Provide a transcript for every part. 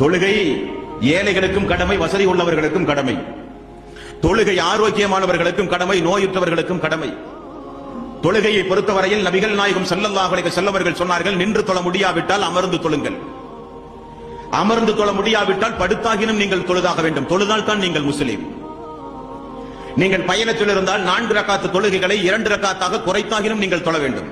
தொழுகை ஏழைகளுக்கும் கடமை வசதி உள்ளவர்களுக்கும் கடமை. தொழுகை ஆரோக்கியமானவர்களுக்கும் கடமை நோயுற்றவர்களுக்கும் கடமை. தொழுகையை பொறுத்தவரையில் நபிகள் நாயகம் ஸல்லல்லாஹு செல்லவர்கள் சொன்னார்கள் நின்று தொழ முடியாவிட்டால் அமர்ந்து தொழுங்கள். அமர்ந்து தொழ முடியாவிட்டால் படுத்தாகினும் நீங்கள் தொழுதாக வேண்டும். தொழுதால் தான் நீங்கள் முஸ்லீம். நீங்கள் பயணத்தில் இருந்தால் நான்கு ரக்காத்து தொழுகைகளை இரண்டு ரக்காத்தாக குறைத்தாகினும் நீங்கள் தொழ வேண்டும்.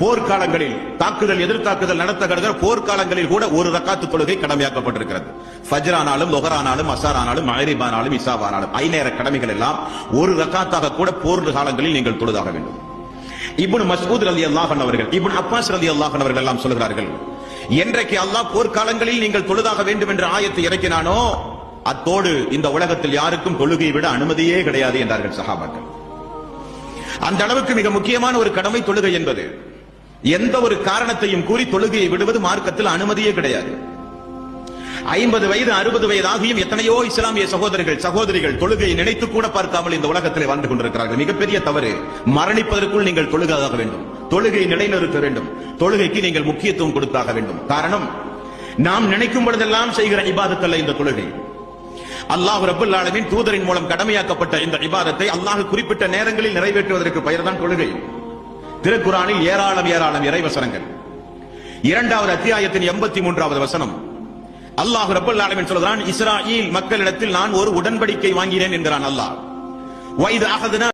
போர்க்காலங்களில் தாக்குதல் எதிர்த்தாக்குதல் நடத்தப்படுகிற போர்க்காலங்களில் கூட ஒரு ரக்காத்து தொழுகை கடமையாக்கப்பட்டிருக்கிறது. ஃபஜ்ரானாலும் லொஹரானாலும் அசாரானாலும் மகரிபானாலும் இசாவானாலும் ஐநேர கடமைகள் எல்லாம் ஒரு ரக்காத்தாக கூட போர் காலங்களில் நீங்கள் தொழுதாக வேண்டும். இப்னு மஸ்கூத் ரலி அல்லாஹன் அவர்கள் இப்னு அப்பாஸ் ரலி அல்லாஹன் அவர்கள் எல்லாம் சொல்கிறார்கள் என்றைக்கு அல்லாஹ் போர்க்காலங்களில் நீங்கள் தொழுதாக வேண்டும் என்ற ஆயத்தை இறக்கினானோ அத்தோடு இந்த உலகத்தில் யாருக்கும் தொழுகையை விட அனுமதியே கிடையாது என்றார்கள் சகாபாக்கள் அந்த அளவுக்கு மிக முக்கியமான ஒரு கடமை தொழுகை என்பது எந்த ஒரு காரணத்தையும் கூறி தொழுகையை விடுவது மார்க்கத்தில் அனுமதியே கிடையாது. ஐம்பது வயது அறுபது வயது ஆகியும் எத்தனையோ இஸ்லாமிய சகோதரர்கள் சகோதரிகள் தொழுகையை நினைத்து கூட பார்க்காமல் இந்த உலகத்தில் வாழ்ந்து கொண்டிருக்கிறார்கள். மிகப்பெரிய தவறு. மரணிப்பதற்குள் நீங்கள் தொழுகாக வேண்டும். தொழுகை நிலைநிறுத்த வேண்டும். தொழுகைக்கு நீங்கள் முக்கியத்துவம் கொடுத்தாக வேண்டும். காரணம் நாம் நினைக்கும் பொழுதெல்லாம் செய்கிற இபாதத்தல்ல இந்த தொழுகை. அல்லாஹ் ரபுல் ஆலமின் தூதரின் மூலம் கடமையாக்கப்பட்ட இந்த இபாதத்தை அல்லாஹ் குறிப்பிட்ட நேரங்களில் நிறைவேற்றுவதற்கு பெயர்தான் தொழுகை. திருக்குறானில் ஏராளம் ஏராளம் இறைவசனங்கள். இரண்டாவது அத்தியாயத்தின் எண்பத்தி மூன்றாவது வசனம். அல்லாஹ் ரப்பல் ஆலமின் சொல்கிறான் இஸ்ராயில் மக்களிடத்தில் நான் ஒரு உடன்படிக்கை வாங்கினேன் என்கிறான் அல்லாஹ். வைது அகதுனா